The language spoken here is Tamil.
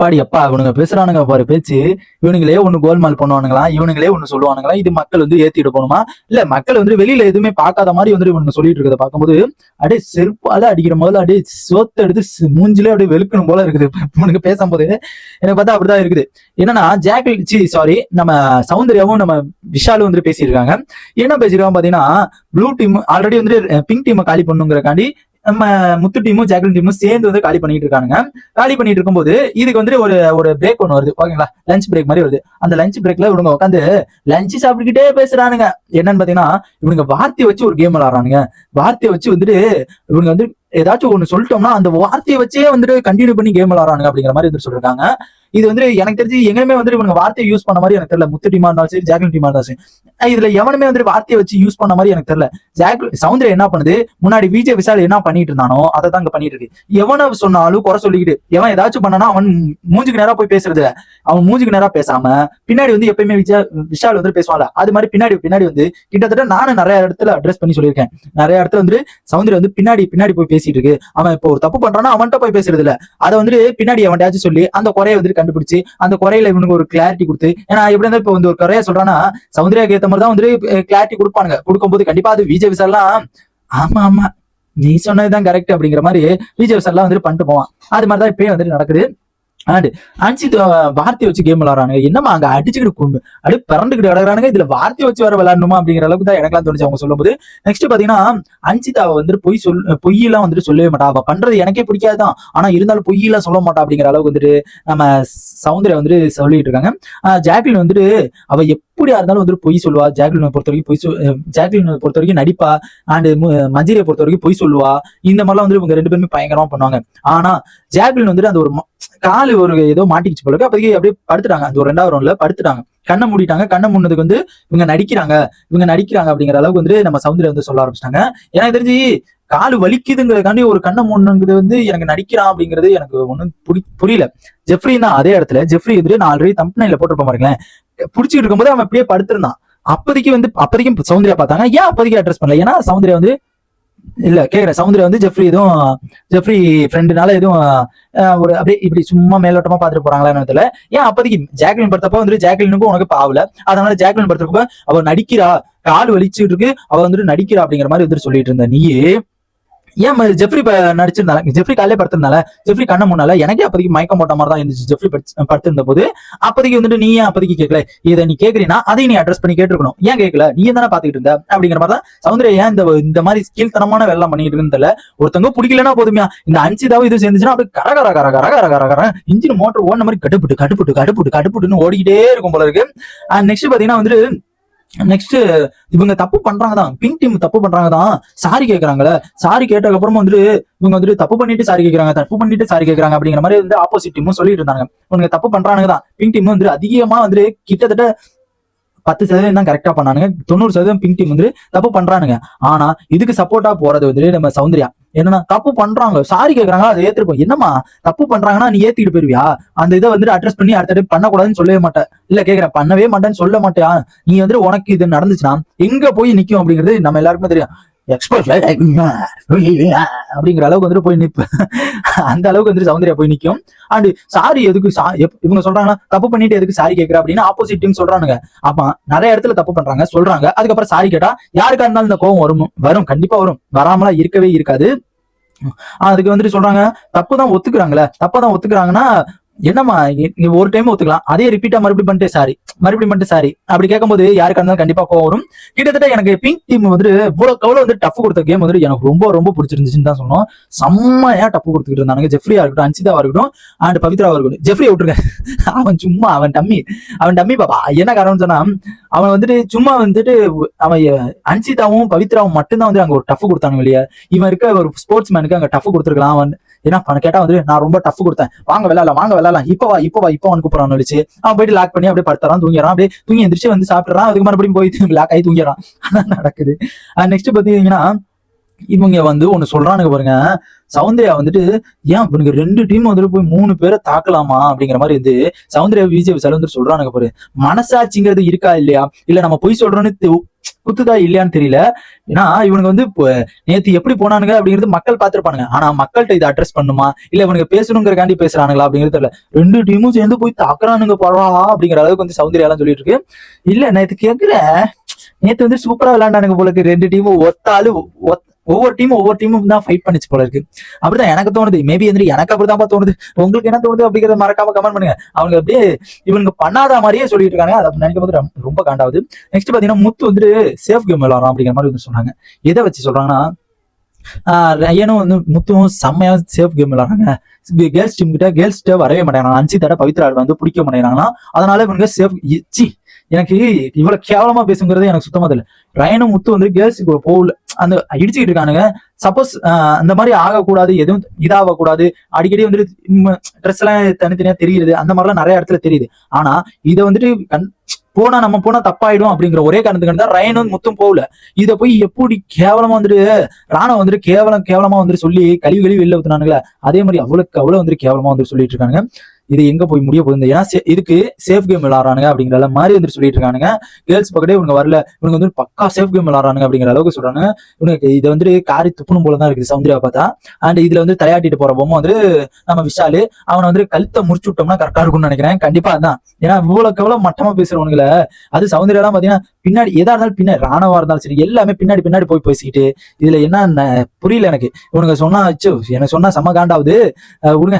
எப்பாடி எப்பா இவனுங்க பேசுறானுங்க பாரு பேச்சு. இவனுங்களே ஒண்ணு கோல்மால் பண்ணுவானுங்களா? இவனுங்களே ஒண்ணு சொல்லுவானுங்களா? இது மக்கள் வந்து ஏத்திட்டு போகணுமா? இல்ல மக்கள் வந்து வெளியில எதுவுமே பார்க்காத மாதிரி வந்து இவனுங்க சொல்லிட்டு இருக்கிறத பார்க்கும்போது அப்படியே செருப்பால அடிக்கிற முதல்ல அப்படியே சோத்த எடுத்து மூஞ்சிலே அப்படியே வெளுக்கணும் போல இருக்குது. இவனுங்க பேசும்போது எனக்கு பார்த்தா அப்படிதான் இருக்குது. என்னன்னா ஜாக்கில் சி சாரி நம்ம சௌந்தர்யாவும் நம்ம விஷாலும் வந்து பேசியிருக்காங்க. என்ன பேசியிருக்காங்க பாத்தீங்கன்னா ப்ளூ டீம் ஆல்ரெடி வந்து பிங்க் டீமை காலி பண்ணுங்கிறக்காண்டி நம்ம முத்து டீமும் ஜாக்லின் டீமும் சேர்ந்து வந்து காலி பண்ணிட்டு இருக்கானுங்க. காலி பண்ணிட்டு இருக்கும்போது இதுக்கு வந்து ஒரு ஒரு பிரேக் ஒன்று வருது. ஓகேங்களா? லஞ்ச் பிரேக் மாதிரி வருது. அந்த லஞ்ச் பிரேக்ல இவங்க உட்காந்து லஞ்ச் சாப்பிட்டுக்கிட்டே பேசுறானுங்க. என்னன்னு பாத்தீங்கன்னா இவனுங்க வார்த்தையை வச்சு ஒரு கேம் விளாடுறானுங்க வார்த்தையை வச்சு வந்துட்டு இவங்க வந்து ஏதாச்சும் ஒன்று சொல்லிட்டோம்னா அந்த வார்த்தையை வச்சே வந்துட்டு கண்டினியூ பண்ணி கேம் விளாடுறாங்க அப்படிங்கிற மாதிரி வந்து சொல்லிருக்காங்க இது வந்து எனக்கு தெரிஞ்சு எங்கேயுமே வந்து இவங்க வார்த்தையை யூஸ் பண்ண மாதிரி எனக்கு தெரியல. முத்து டீமா இருந்தாலும் சரி ஜாக்லின் டீமா இருந்தாலும் சரி. இதுல எவனுமே வந்து வார்த்தையை வச்சு யூஸ் பண்ண மாதிரி எனக்கு தெரியல. ஜாக் சவுந்தர்யா என்ன பண்ணுது? முன்னாடி விஜய் விஷால் என்ன பண்ணிட்டு இருந்தானோ அதை தான் அங்க பண்ணிட்டு இருக்கு. எவனை சொன்னாலும் குறை சொல்லிக்கிட்டு எவன் ஏதாச்சும் பண்ணனா அவன் மூஞ்சுக்கு நேரா போய் பேசுறது அவன் மூஞ்சுக்கு நேரா பேசாம பின்னாடி வந்து எப்பயுமே விஜய் விஷால் வந்து பேசுவான்ல அது மாதிரி பின்னாடி பின்னாடி வந்து கிட்டத்தட்ட நானும் நிறைய இடத்துல அட்ரஸ் பண்ணி சொல்லியிருக்கேன். நிறைய இடத்துல வந்து சவுந்தர்யா வந்து பின்னாடி பின்னாடி போய் பேசிட்டு இருக்கு. அவன் இப்போ ஒரு தப்பு பண்றானா அவன்கிட்ட போய் பேசுறது இல்ல. அதை வந்துட்டு பின்னாடி அவன்கிட்டயாச்சும் சொல்லி அந்த குறைய வந்துட்டு கண்டுபிடிச்சு அந்த குறையில இவனுக்கு ஒரு கிளாரிட்டி கொடுத்து ஏன்னா எப்படி இருந்தா இப்போ வந்து ஒரு குறைய சொல்றானா சௌந்தர்யாக்கு ஏத்த மாதிரி தான் வந்துட்டு கிளாரிட்டி கொடுப்பானுங்க. கொடுக்கும்போது கண்டிப்பா அது விஜய் விசாலாம் ஆமா ஆமா நீ சொன்னதுதான் கரெக்ட் அப்படிங்கிற மாதிரி விஜய் விசாலாம் வந்துட்டு பண்ணிட்டு போவான். அது மாதிரிதான் இப்பயே வந்துட்டு நடக்குது. ஆண்டு. அன்சித் வார்த்தையை வச்சு கேம் விளாடுறாங்க என்னமா அங்க அடிச்சுக்கிட்டு கும்பு அப்படியே பிறண்டுக்கிட்டு கிடக்குறானுங்க. இதுல வார்த்தையை வச்சு வர விளையாடணுமா அப்படிங்கிற அளவுக்கு தான் எனக்குலாம் தோணுச்சு அவங்க சொல்லும்போது. நெக்ஸ்ட் பாத்தீங்கன்னா அஞ்சித் அவ வந்துட்டு பொய் சொல் பொய்யெல்லாம் வந்துட்டு சொல்லவே மாட்டா. அவ பண்றது எனக்கே பிடிக்காதான் ஆனா இருந்தாலும் பொய்யெல்லாம் சொல்ல மாட்டா அப்படிங்கிற அளவுக்கு வந்துட்டு நம்ம சௌந்தர்யா வந்துட்டு சொல்லிட்டு இருக்காங்க. ஜாக்லின் வந்துட்டு அவ எப்படியா இருந்தாலும் வந்துட்டு பொய் சொல்லுவா. ஜாக்லினை பொறுத்த வரைக்கும் பொய் சொல் ஜாக்லினை பொறுத்த வரைக்கும் நடிப்பா அண்ட் மஞ்சரியை பொறுத்த வரைக்கும் பொய் சொல்லுவா. இந்த மாதிரிலாம் வந்து இவங்க ரெண்டு பேருமே பயங்கரமா பண்ணுவாங்க. ஆனா ஜாக்லின் வந்துட்டு அந்த ஒரு காலு ஒரு ஏதோ மாட்டிக்கிச்சு போல இருக்கு. அப்போதைக்கு அப்படியே படுத்துட்டாங்க. அந்த ஒரு ரெண்டாவது ரவுண்ட்ல படுத்துட்டாங்க. கண்ணை மூடிட்டாங்க. கண்ணை மூடினதுக்கு வந்து இவங்க நடிக்கிறாங்க. இவங்க நடிக்கிறாங்க அப்படிங்கிற அளவுக்கு வந்து நம்ம சௌந்தர்யா வந்து சொல்ல ஆரம்பிச்சிட்டாங்க. எனக்கு தெரிஞ்சு காலு வலிக்குதுங்கிறதுக்காண்டி ஒரு கண்ணை மூணுங்கிறது வந்து எனக்கு நடிக்கிறான் அப்படிங்கிறது எனக்கு ஒண்ணும் புரி புரியல. ஜெஃப்ரி தான் அதே இடத்துல ஜெஃப்ரி வந்துட்டு நான் ஆல்ரெடி தம்பனையில போட்டிருப்பேன் பாருங்களேன். புடிச்சிட்டு இருக்கும்போது அவன் அப்படியே படுத்திருந்தான். அப்போதைக்கு வந்து அப்போதைக்கும் சௌந்தர்யா பார்த்தாங்க ஏன் அப்போதைக்கு அட்ரஸ் பண்ணல? ஏன்னா சௌந்தர்யா வந்து இல்ல கேக்குறேன். சௌந்தர்யா வந்து ஜெஃப்ரி எதுவும் ஜெஃப்ரி ஃப்ரெண்டுனால எதுவும் ஒரு அப்படியே இப்படி சும்மா மேலோட்டமா பாத்துட்டு போறாங்களா தெரியல. ஏன் அப்போதைக்கு ஜாக்லின் படுத்தப்ப வந்துட்டு ஜாக்லினுக்கும் உனக்கு பாவல அதனால ஜாக்லின் படுத்தப்ப அவ நடிக்கிறா. கால் வலிச்சுட்டு இருக்கு. அவ வந்துட்டு நடிக்கிறா அப்படிங்கிற மாதிரி வந்துட்டு சொல்லிட்டு இருந்த நீயே ஏன் ஜெஃப்ரி ப- ஜெஃப்ரி காலையில படுத்திருந்தால? ஜெஃப்ரி கண்ண முன்னால எனக்கே அப்போதைக்கு மயக்கம் போட்ட மாதிரி தான் இருந்துச்சு. ஜெஃப்ரி படுத்திருந்த போது அப்போதைக்கு வந்துட்டு நீ ஏன் அப்போதைக்கு கேட்கல இதை நீ கேக்குறீனா அதையும் நீ அட்ரஸ் பண்ணி கேட்டுருக்கணும். ஏன் கேட்கல நீ தானே பாத்துக்கிட்டு இருந்த? அப்படிங்கிற மாதிரி தான் சௌந்தர்யா ஏன் இந்த இந்த மாதிரி கீழ்த்தனமான வேலை பண்ணிட்டு இருந்தால ஒருத்தவங்க பிடிக்கலன்னா போதுமையா. இந்த அன்சிதாவும் இது சேர்ந்துச்சுன்னா அப்படியே கர கர கர கர கர கர கர இன்ஜின் மோட்டர் ஓடின மாதிரி கடுப்புட்டு கடுப்புட்டு கடுப்புட்டு கடுப்புட்டுன்னு ஓடிக்கிட்டே இருக்கும் போல இருக்கு. நெக்ஸ்ட் பாத்தீங்கன்னா வந்துட்டு நெக்ஸ்ட் இவங்க தப்பு பண்றாங்க தான் பிங்க் டீம் தப்பு பண்றாங்க தான் சாரி கேட்கறாங்கல்ல சாரி கேட்டதுக்கு அப்புறமா வந்துட்டு இவங்க வந்துட்டு தப்பு பண்ணிட்டு சாரி கேட்கறாங்க தப்பு பண்ணிட்டு சாரி கேட்கறாங்க அப்படிங்கிற மாதிரி வந்து ஆப்போசிட் டீமும் சொல்லிட்டு இருந்தாங்க. இவங்க தப்பு பண்றானுங்க தான் பிங்க் டீம் வந்து அதிகமா வந்து கிட்டத்தட்ட பத்து சதவீதம் தான் கரெக்டா பண்ணானுங்க. தொண்ணூறு சதவீதம் பிங்க் டீம் வந்து தப்பு பண்றானுங்க. ஆனா இதுக்கு சப்போர்ட்டா போறது வந்து நம்ம சௌந்தர்யா. என்னன்னா தப்பு பண்றாங்க. சாரி கேக்குறாங்க அதை ஏத்துருப்போம் என்னம்மா தப்பு பண்றாங்கன்னா நீ ஏத்திட்டு போயிருவியா? அந்த இதை வந்துட்டு அட்ரஸ் பண்ணி அடுத்த டைம் பண்ணக்கூடாதுன்னு சொல்லவே மாட்டேன். இல்ல கேக்குறேன் பண்ணவே மாட்டேன்னு சொல்ல மாட்டியா நீ வந்துட்டு உனக்கு இது நடந்துச்சுன்னா எங்க போய் நிக்கும் அப்படிங்கிறது நம்ம எல்லாருக்குமே தெரியும். எக்ஸ்பர்ட்ல அப்படிங்கிற அளவுக்கு வந்துட்டு போய் நிற்பேன் அந்த அளவுக்கு வந்துட்டு சௌந்தர்யா போய் நிக்கும். அண்ட் சாரி எதுக்கு சா- இவங்க சொல்றாங்கன்னா தப்பு பண்ணிட்டு எதுக்கு சாரி கேக்குற? அப்படின்னு ஆப்போசிட் டீம் சொல்றானுங்க. அப்ப நிறைய இடத்துல தப்பு பண்றாங்க சொல்றாங்க. அதுக்கப்புறம் சாரி கேட்டா யாருக்கா இருந்தாலும் இந்த கோவம் வரும் வரும் கண்டிப்பா வரும். வராமலாம் இருக்கவே இருக்காது. அதுக்கு வந்துட்டு சொல்றாங்க தப்பு தான் ஒத்துக்குறாங்களே தப்பா ஒத்துக்கிறாங்கன்னா என்னம்மா நீ ஒரு டைம் ஒத்துக்கலாம். அதே ரிப்பீட்டா மறுபடியும் பண்ணிட்டு சாரி மறுபடியும் பண்ணிட்டு சாரி அப்படி கேட்கும்போது யாருக்கா இருந்தாலும் கண்டிப்பா கோவம் வரும். கிட்டத்தட்ட எனக்கு பிங்க் டீம் வந்து இவ்வளவு கவலை வந்து டஃப் கொடுத்த கேம் வந்து எனக்கு ரொம்ப ரொம்ப பிடிச்சிருந்துச்சுன்னு தான் சொன்னோம் செம்மையா டஃப் கொடுத்துக்கிட்டு இருந்தாங்க ஜெஃப்ரியா இருக்கட்டும் அன்சிதாவா இருக்கட்டும் அண்ட் பவித்ராவா இருக்கட்டும். ஜெஃப்ரியை விட்டுருங்க. அவன் சும்மா அவன் டம்மி. அவன் டம்மி பாப்பா. என்ன காரணம் சொன்னா அவன் வந்துட்டு சும்மா வந்துட்டு அவன் அன்சிதாவும் பவித்ராவும் மட்டும்தான் வந்து அங்க ஒரு டஃப் கொடுத்தாங்க இல்லையா இவன் இருக்க ஒரு ஸ்போர்ட்ஸ் மேனுக்கு அங்க டஃப் கொடுத்துருக்கலாம். அவன் ஏன்னா பண்ண கேட்டா வந்து நான் ரொம்ப டஃப் கொடுத்தேன். வாங்க விளாடலாம் வாங்க விளையாடலாம். இப்ப வா இப்ப வா இப்ப அவன் கூப்பிடறான் வச்சு அவன் போயிட்டு லாக் பண்ணி அப்படியே படுத்துறான் தூங்கிடுறான். அப்படியே தூங்கி எந்திரிச்சு வந்து சாப்பிடுறான் அதுக்கு மறுபடியும் போய் லாக் ஆகி தூங்கிறான் அதான் நடக்குது. நெக்ஸ்ட் பாத்தீங்கன்னா இவங்க வந்து ஒண்ணு சொல்றானுங்க பாருங்க. சௌந்தர்யா வந்துட்டு ஏன் இவனுக்கு ரெண்டு டீம் வந்துட்டு போய் மூணு பேரை தாக்கலாமா? அப்படிங்கிற மாதிரி இருந்து சௌந்தர்யா விஜய் விசால் வந்துட்டு சொல்றானுங்க பாரு. மனசாட்சிங்கிறது இருக்கா இல்லையா? இல்ல நம்ம பொய் சொல்றோம்னு குத்துதா இல்லையான்னு தெரியல. ஏன்னா இவனுக்கு வந்து இப்போ நேத்து எப்படி போனானுங்க? அப்படிங்கிறது மக்கள் பார்த்திருப்பானுங்க. ஆனா மக்கள்கிட்ட இதை அட்ரஸ் பண்ணுமா? இல்ல இவனுக்கு பேசணுங்கிறக்காண்டி பேசுறானுங்களா அப்படிங்கிறது தெரியல. ரெண்டு டீமும் சேர்ந்து போய் தாக்குறானுங்க பரவா அப்படிங்கிற அளவுக்கு வந்து சௌந்தர்யாலாம் சொல்லிட்டு இருக்கு இல்ல நேத்து கேக்குறேன் நேத்து வந்து சூப்பரா விளையாண்டானுங்க போல இருக்கு ரெண்டு டீமும் ஒத்தாலு ஒத்த ஒவ்வொரு டீமும் ஒவ்வொரு டீமும் தான் ஃபைட் பண்ணிச்சு போல இருக்கு. அப்படிதான் எனக்கு தோணுது. மேபி வந்து எனக்கு அப்படிதான் தோணுது. உங்களுக்கு என்ன தோணுது அப்படிங்கறத மறக்காம கமெண்ட் பண்ணுங்க. அவங்க அப்படியே இவங்க பண்ணாத மாதிரியே சொல்லிட்டு இருக்காங்க. அதை நினைக்கும் போது ரொம்ப- காண்டாவது நெக்ஸ்ட் பாத்தீங்கன்னா முத்து வந்துட்டு சேஃப் கேம் விளாடுறோம் அப்படிங்கிற மாதிரி வந்து சொன்னாங்க. எதை வச்சு சொல்றாங்கன்னா ரயனும் வந்து முத்துவும் செம்மையா சேஃப் கேம் விளாடுறாங்க கேர்ள்ஸ் டீம் கிட்ட கேர்ள்ஸ் கிட்ட வரவே மாட்டேங்கிறாங்க. அன்சிதாட பவித்ரா வந்து பிடிக்க மாட்டேங்கிறாங்கன்னா அதனால இவங்க சேஃப் சி எனக்கு இவ்வளவு கேவலமா பேசுங்கிறது எனக்கு சுத்தமா தெரியல. ரயனும் முத்து வந்து கேர்ள்ஸ் போகல. அந்த இடிச்சுக்கிட்டு இருக்கானுங்க. சப்போஸ் அந்த மாதிரி ஆகக்கூடாது எதுவும் இதாகக்கூடாது. அடிக்கடி வந்துட்டு ட்ரெஸ் எல்லாம் தனித்தனியா தெரியுது. அந்த மாதிரிலாம் நிறைய இடத்துல தெரியுது. ஆனா இதை வந்துட்டு கண் போனா நம்ம போனா தப்பாயிடும் அப்படிங்கிற ஒரே காரணத்துக்கு தான் ரயனும் முத்தும் போகல. இதை போய் எப்படி கேவலமா வந்துட்டு ராணம் வந்துட்டு கேவலம் கேவலமா வந்துட்டு சொல்லி கழிவு கழிவு வெளில ஊத்துனானுங்களே அதே மாதிரி அவ்வளவுக்கு அவ்வளவு வந்துட்டு கேவலமா வந்துட்டு சொல்லிட்டு இருக்கானுங்க. இது எங்க போய் முடிய போகுது? ஏன்னா சே- இதுக்கு சேஃப் கேம் விளாடுறானுங்க அப்படிங்கிற மாதிரி வந்துட்டு சொல்லிட்டு இருக்கானுங்க. கேர்ள்ஸ் பக்கத்தே இவங்க வரல. இவங்க வந்து பக்கா சேஃப் கேம் விளாடுறானுங்க அப்படிங்கிற அளவுக்கு சொல்றாங்க இவனுக்கு இது வந்து காரி துப்புணும் போல தான் இருக்குது சௌந்தர்யா பார்த்தா. அண்ட் இதுல வந்து தலையாட்டிட்டு போற பொம்மை வந்து நம்ம விஷாலு அவனை வந்து கழுத்தை முடிச்சு விட்டோம்னா கரெக்டா இருக்கும்னு நினைக்கிறேன். கண்டிப்பா அதான். ஏன்னா இவ்வளவுக்கு எவ்வளவு மட்டமா பேசுறவனுங்கள அது சௌந்தர்யா பாத்தீங்கன்னா பின்னாடி எதா இருந்தாலும் பின்னாடி ராணுவா இருந்தாலும் சரி எல்லாமே பின்னாடி பின்னாடி போய் பேசிக்கிட்டு இதுல என்ன புரியல எனக்கு. இவனுங்க சொன்னா அச்சோ சொன்னா செம்ம காண்டாவது. விடுங்க.